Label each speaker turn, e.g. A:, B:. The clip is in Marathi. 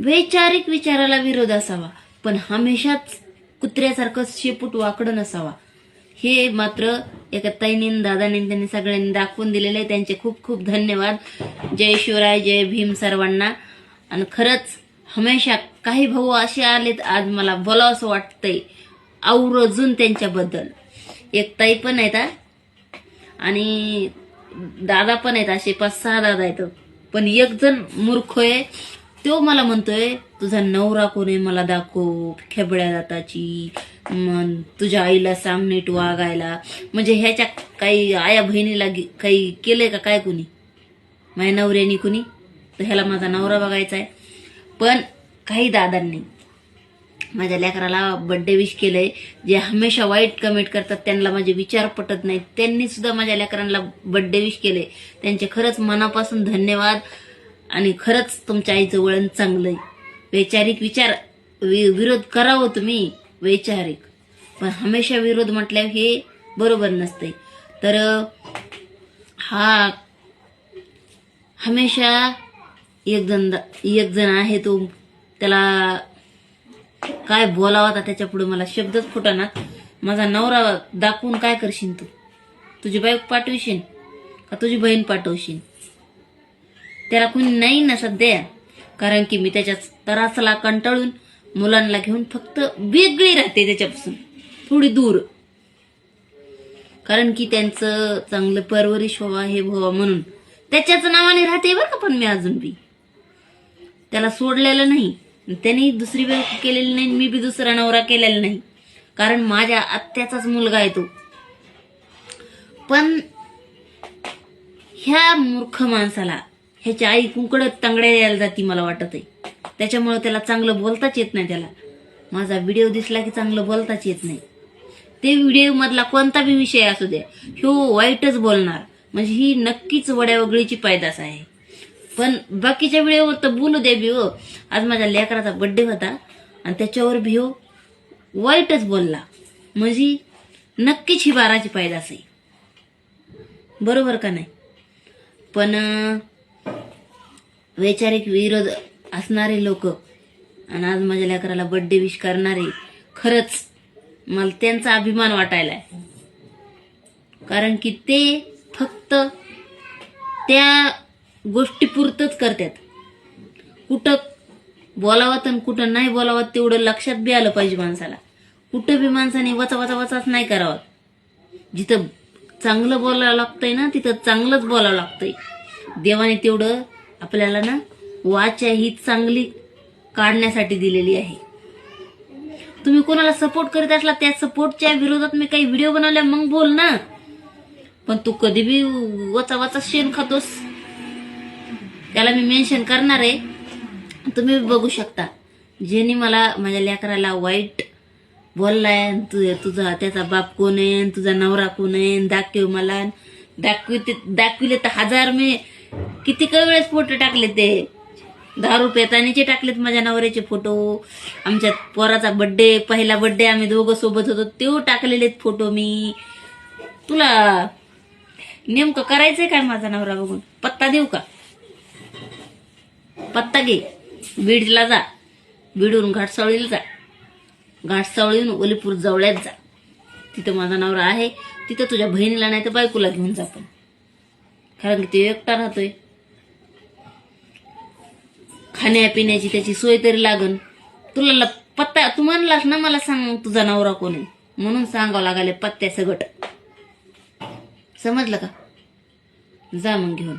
A: वैचारिक विचाराला विरोध असावा पण हमेशाच कुत्र्यासारखं शेपूट वाकडं नसावा. हे मात्र एका ताईने दादाने त्यांनी सगळ्यांनी दाखवून दिलेले आहे. त्यांचे खूप खूप धन्यवाद. जय शिवराय जय भीम सर्वांना. आणि खरंच हमेशा काही भाऊ असे आलेत आज मला बोलावं असं वाटतंय. आवर्जून त्यांच्याबद्दल. एक ताई पण आहेत आणि दादा पण आहेत असे पाच सहा दादा आहेत. पण एक जण मूर्ख आहे. तो मला म्हणतोय तुझा नवरा कोण आहे मला दाखव खेबड्या दाताची तुझ्या आईला सांग नीट वागायला. म्हणजे ह्याच्या काही आया बहिणीला काही केलंय का काय कुणी? माझ्या नवऱ्यानी कुणी? तर ह्याला माझा नवरा बघायचा आहे. पण काही दादांनी माझ्या लेकराला बड्डे विश केलंय जे हमेशा वाईट कमेंट करतात त्यांना माझे विचार पटत नाहीत. त्यांनी सुद्धा माझ्या लेकरांना बड्डे विश केले त्यांचे खरंच मनापासून धन्यवाद. आणि खरंच तुमच्या आईचं वळण चांगलं आहे वैचारिक विचार वि- विरोध करावं तुम्ही वैचारिक. पण हमेशा विरोध म्हटल्यावर हे बरोबर नसते तर हा हमेशा एक जण एक जण आहे तो त्याला काय बोलावा आता त्याच्या पुढे मला शब्दच फुटाना. माझा नवरा दाखवून काय करशील तू? तुझी बाईक पाठवशील? का तुझी बहीण पाठवशील? त्याला कुणी नाही ना सध्या कारण की मी त्याच्या त्रासला कंटाळून मुलांना घेऊन फक्त वेगळी राहते त्याच्यापासून. थोडी दूर. कारण की त्यांचं चांगलं परवरिश व्हावा हे व्हावा म्हणून. त्याच्याच नावाने राहते बरं का पण मी अजून बी. त्याला सोडलेलं नाही. त्यांनी दुसरी वेळ केलेली नाही मी बी दुसरा नवरा केलेला नाही. कारण माझ्या आत्याचाच मुलगा आहे तो. पण ह्या मूर्ख माणसाला ह्याची आई कुंकडत तांगड्या द्यायला जाती मला वाटत आहे त्याच्यामुळे त्याला चांगलं बोलताच येत नाही त्याला. माझा व्हिडिओ दिसला की चांगलं बोलताच येत नाही. ते व्हिडिओ मधला कोणता बी विषय असू द्या ह्यो वाईटच बोलणार. म्हणजे ही नक्कीच वड्या वगळीची आहे. पण बाकीच्या व्हिडिओवर तर बोलू द्या बी हो आज माझ्या लेकराचा बड्डे होता आणि त्याच्यावर भी हो वाईटच बोलला. म्हणजे नक्कीच ही बाराची पायदास आहे. बरोबर का नाही? पण वैचारिक विरोध असणारे लोक आणि आज माझ्या लेकराला बड्डे विश करणारे खरंच मला त्यांचा अभिमान वाटायला कारण की ते फक्त त्या गोष्टीपुरतच करतात. कुठं बोलावत आणि कुठं नाही बोलावत तेवढं लक्षात बी आलं पाहिजे माणसाला. कुठं बी माणसाने वचा वचा वचाच नाही करावं. जिथं चांगलं बोलावं लागतंय ना तिथं चांगलंच बोलावं लागतंय. देवाने तेवढं आपल्याला ना वाचा ही चांगली काढण्यासाठी दिलेली आहे. तुम्ही कोणाला सपोर्ट करीत असला त्या सपोर्टच्या विरोधात मी काही व्हिडिओ बनवल्या मग बोल ना. पण तू कधी बी वचा वचा शेण खातोस. त्याला मी मेन्शन करणार आहे. तुम्ही बघू शकता. ज्यांनी मला माझ्या लेकराला वाईट बोललाय तुझ्या तुझा त्याचा बाप कोण आहे आणि तुझा नवरा कोण आहे दाखव मला दाखविते दाखविले तर हजार मी किती काही वेळेस फोटो टाकले ते? दारू पेतानीचे टाकलेत माझ्या नवऱ्याचे फोटो आमच्या पोराचा बड्डे पहिला बड्डे आम्ही दोघं सोबत होतो तो टाकलेले फोटो मी. तुला नेमकं करायचंय काय माझा नवरा बघून? पत्ता देऊ का? पत्ता घे. बीडला जा. बीडवरून घाटसावळीला जा. घाटसावळीहून ओलीपूर जवळ्यात जा. तिथं माझा नवरा आहे. तिथं तुझ्या बहिणीला नाही तर बायकोला घेऊन जा पण. कारण की तो एकटा राहतोय. खाण्यापिण्याची त्याची सोय तरी लागन. तुला पत्ता तू म्हणलास ना मला सांग तुझा नवरा कोण आहे? म्हणून सांगावं लागाले पत्त्या सगट समजलं का? जा मग घेऊन.